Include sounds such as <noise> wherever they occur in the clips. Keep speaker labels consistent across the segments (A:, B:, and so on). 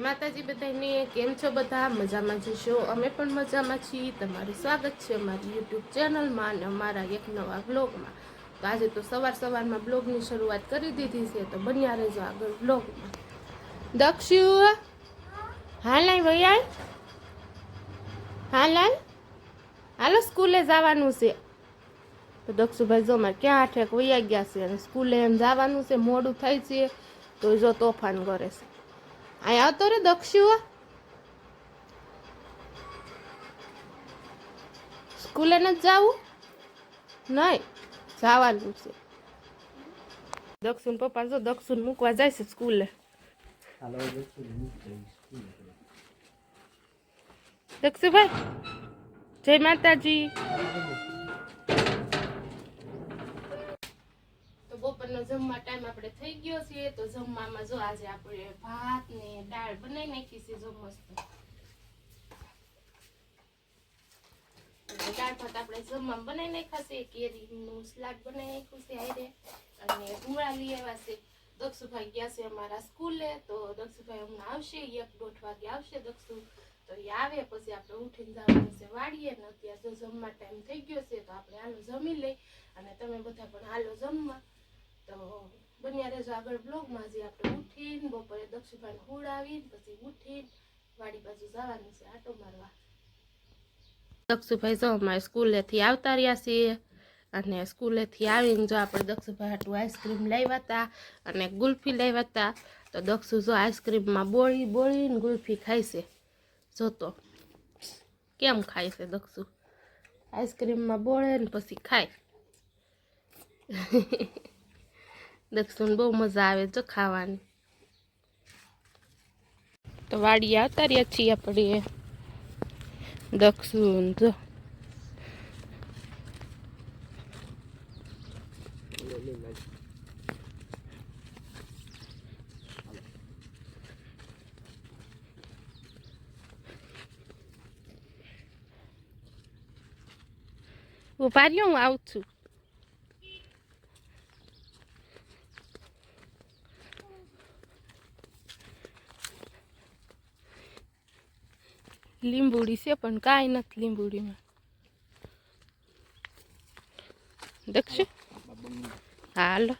A: માતાજી બધાને કેમ છો બધા? મજામાં જશો અમે પણ મજામાં છીએ. તમારું સ્વાગત છે અમારી યુટ્યુબ ચેનલમાં અને અમારા એક નવા બ્લોગમાં તો આજે તો સવાર સવારમાં બ્લોગની શરૂઆત કરી દીધી છે, તો બન્યા રહેજો આગળ બ્લોગમાં દક્ષુ, હાલ આય ભૈયા હાલ હાલ? હાલો, સ્કૂલે જવાનું છે. તો દક્ષુભાઈ જો મારે ક્યાં આઠેક વૈયા ગયા છે અને સ્કૂલે એમ જવાનું છે, મોડું થાય છે, તો જો તોફાન કરે છે. અહીંયા આવતો રે દક્ષુ સ્કૂલે નથી જવું નહીં જવાનું છે દક્ષુન પપ્પા જો દક્ષુન મૂકવા જાય છે સ્કૂલે દક્ષુભાઈ જય માતાજી તો બપોરનો જમવા ટાઈમ આપણે થઈ ગયો છે તો જમવામાં જો આજે આપણે ભાત ને દાળ બનાવી નાખી છે, જો મસ્ત. દાળ ભાત આપણે જમવામાં બનાવી નાખ્યા છે, કેરીનું સલાડ બનાવી નાખ્યું છે હારે. અને ડુંગળા લઈ આવ્યા છે. દક્ષુભાઈ ગયા છે અમારા સ્કૂલે, તો દક્ષુભાઈ હમણાં આવશે, એક દોઢ વાગે આવશે દક્ષુ. તો એ આવે, પછી આપણે ઉઠીને જવાનું છે વાડીએ, ને અત્યારે જો જમવા ટાઈમ થઈ ગયો છે, તો આપણે હાલો જમી લઈ અને તમે બધા પણ હાલો જમવા. તો બન્યા રહેજો આગળ બ્લોગમાં જે આપણે ઉઠીને બપોરે દક્ષુભાઈને હુડાવીને પછી ઉઠીને વાડી બાજુ જવાનું છે આટો મારવા. દક્ષુભાઈ જો અમારે સ્કૂલેથી આવતા રહ્યા છીએ અને સ્કૂલેથી આવીને જો આપણે દક્ષુભાઈ હાટું આઈસ્ક્રીમ લાવ્યા હતા અને ગુલ્ફી લાવ્યા હતા, તો દક્ષુ જો આઈસ્ક્રીમમાં બોળી બોળીને ગુલ્ફી ખાય છે. જોતો કેમ ખાય છે દક્ષુ? આઈસ્ક્રીમમાં બોળે ને પછી ખાય. <laughs> દક્ષુને બહુ મજા આવે જો ખાવાની. તો વાડી આવતા રહ્યા છીએ આપણે. દક્ષુન જો. ઊભા રહ્યો હું આવું છું. લીંબુડી છે, પણ કાંઈ નથી લીંબુડીમાં. દક્ષુ હાલો.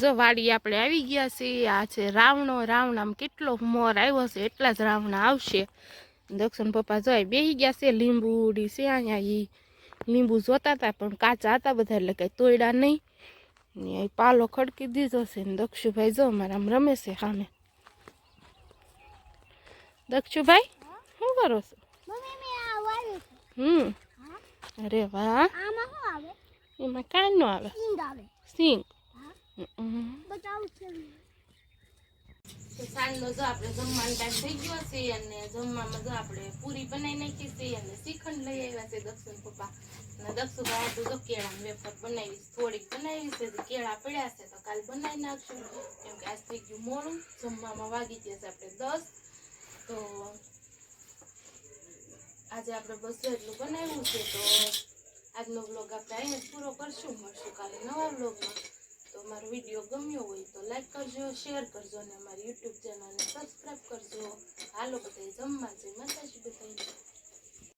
A: જો વાડી આપણે આવી ગયા છીએ, આ છે રાવણો. રાવણામાં કેટલો મોર આવ્યો છે, એટલા જ રાવણા આવશે. દક્ષણ પપ્પા જોઈ બેસી ગયા છે, લીંબુડી છે અહીંયા એ લીંબુ જોતા હતા, પણ કાચા હતા બધા, એટલે કાંઈ તોડ્યા નહીં. ને પાલો ખડકી દીધો છે ને દક્ષુભાઈ જો મારા આમ રમે છે સામે. દક્ષુભાઈ શું કરો છો. હમ. અરે વાહ. એમાં કાંઈ ન આવે. સિંગ તો સાંજનો જો આપણે જમવાનો ટાઈમ થઈ ગયો છે અને જમવામાં જો આપણે પૂરી બનાવી નાખી છે અને શ્રીખંડ લઈ આવ્યા છે દક્ષિણ પપ્પા. અને હતું તો કેળા વેફર બનાવી થોડીક બનાવી છે તો કેળા પડ્યા છે તો કાલ બનાવી નાખશું. કેમ કે આજ થઈ ગયું મોડું જમવામાં વાગી ગયા છે આપણે દસ. તો આજે આપણે બસો એટલું બનાવ્યું છે તો આજનો બ્લોગ આપણે અહીંયા જ પૂરો કરશું. મળશું કાલે નવા બ્લોગમાં તો મારો વીડિયો ગમ્યો હોય તો લાઈક કરજો શેર કરજો અને અમારી યુટ્યુબ ચેનલને સબસ્ક્રાઈબ કરજો. હાલો બધા જમવા જઈ માતાજી બધાને